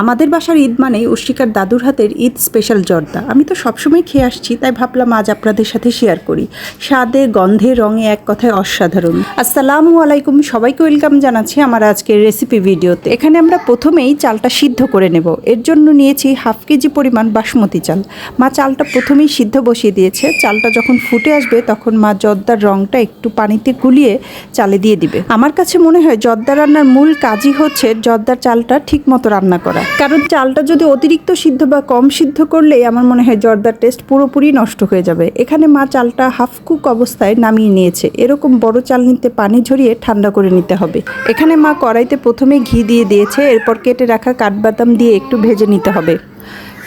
আমাদের বাসার ঈদ মানেই উশিকার দাদুর হাতের ঈদ স্পেশাল জর্দা। আমি তো সবসময় খেয়ে আসছি, তাই ভাবলাম আজ আপনাদের সাথে শেয়ার করি। স্বাদে, গন্ধে, রঙে এক কথায় অসাধারণ। আসসালামু আলাইকুম, সবাইকে ওয়েলকাম জানাচ্ছি আমার আজকের রেসিপি ভিডিওতে। এখানে আমরা প্রথমেই চালটা সিদ্ধ করে নেব। এর জন্য নিয়েছি হাফ কেজি পরিমাণ বাসমতি চাল। মা চালটা প্রথমেই সিদ্ধ বসিয়ে দিয়েছে। চালটা যখন ফুটে আসবে, তখন মা জর্দার রঙটা একটু পানিতে গুলিয়ে চালে দিয়ে দিবে। আমার কাছে মনে হয় জর্দা রান্নার মূল কাজই হচ্ছে জর্দার চালটা ঠিক মতো রান্না করা। কারণ চালটা যদি অতিরিক্ত সিদ্ধ বা কম সিদ্ধ করলে আমার মনে হয় জর্দার টেস্ট পুরোপুরি নষ্ট হয়ে যাবে। এখানে মা চালটা হাফ কুক অবস্থায় নামিয়ে নিয়েছে। এরকম বড় চাল নিতে পানি ঝরিয়ে ঠান্ডা করে নিতে হবে। এখানে মা কড়াইতে প্রথমে ঘি দিয়ে দিয়েছে, এরপর কেটে রাখা কাঠবাদাম দিয়ে একটু ভেজে নিতে হবে।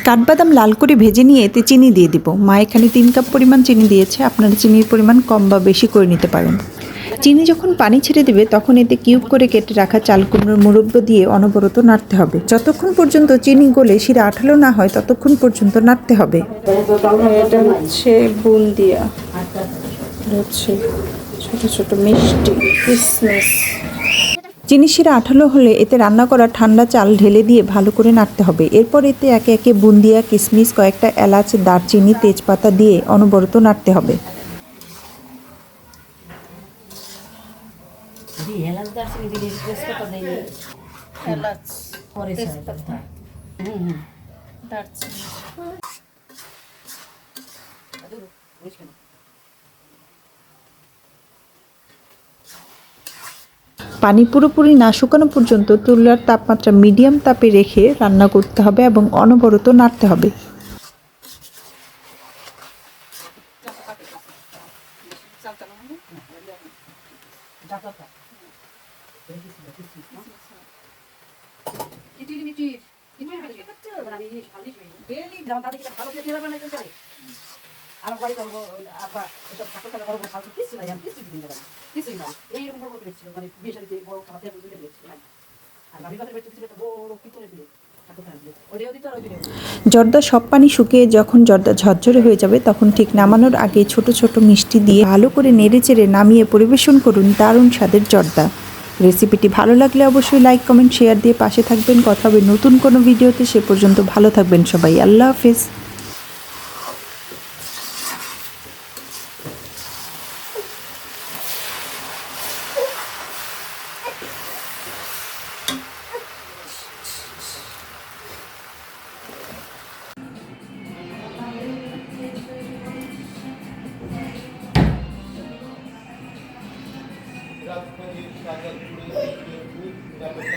কাঠবাদাম লাল করে ভেজে নিয়ে এতে চিনি দিয়ে দিব। মা এখানে তিন কাপ পরিমাণ চিনি দিয়েছে। আপনারা চিনির পরিমাণ কম বা বেশি করে নিতে পারেন। চিনি যখন পানি ছেড়ে দেবে তখন এতে কিউব করে কেটে রাখা চাল কুমড়োর মুরব্ব দিয়ে অনবরত নাড়তে হবে। যতক্ষণ পর্যন্ত চিনি গলে শিরা আঠালো না হয় ততক্ষণ পর্যন্ত নাড়তে হবে। এটা হচ্ছে বুন্দিয়া হচ্ছে ছোট ছোট মিষ্টি কিসমিস চিনি শিরা আঠালো হলে এতে রান্না করা ঠান্ডা চাল ঢেলে দিয়ে ভালো করে নাড়তে হবে। এরপর এতে একে একে বুন্দিয়া কিশমিশ কয়েকটা এলাচ দারচিনি তেজপাতা দিয়ে অনবরত নাড়তে হবে। এলাচ দারচিনি দিলে তেজপাতা দেয়নি এলাচ পরে তেজপাতা হুম হুম দারচিনি পানি পুরোপুরি না শুকানো পর্যন্ত তুলার তাপমাত্রা মিডিয়াম তাপে রেখে রান্না করতে হবে এবং অনবরত নাড়তে হবে। জর্দা সব পানি শুকিয়ে যখন জর্দা ঝরঝরে হয়ে যাবে, তখন ঠিক নামানোর আগে ছোট ছোট মিষ্টি দিয়ে ভালো করে নেড়ে চেড়ে নামিয়ে পরিবেশন করুন দারুণ স্বাদের জর্দা। রেসিপিটি ভালো লাগলে অবশ্যই লাইক, কমেন্ট, শেয়ার দিয়ে পাশে থাকবেন। কথা হবে নতুন কোনো ভিডিওতে। সে পর্যন্ত ভালো থাকবেন সবাই। আল্লাহ হাফেজ। sangat kulit kulit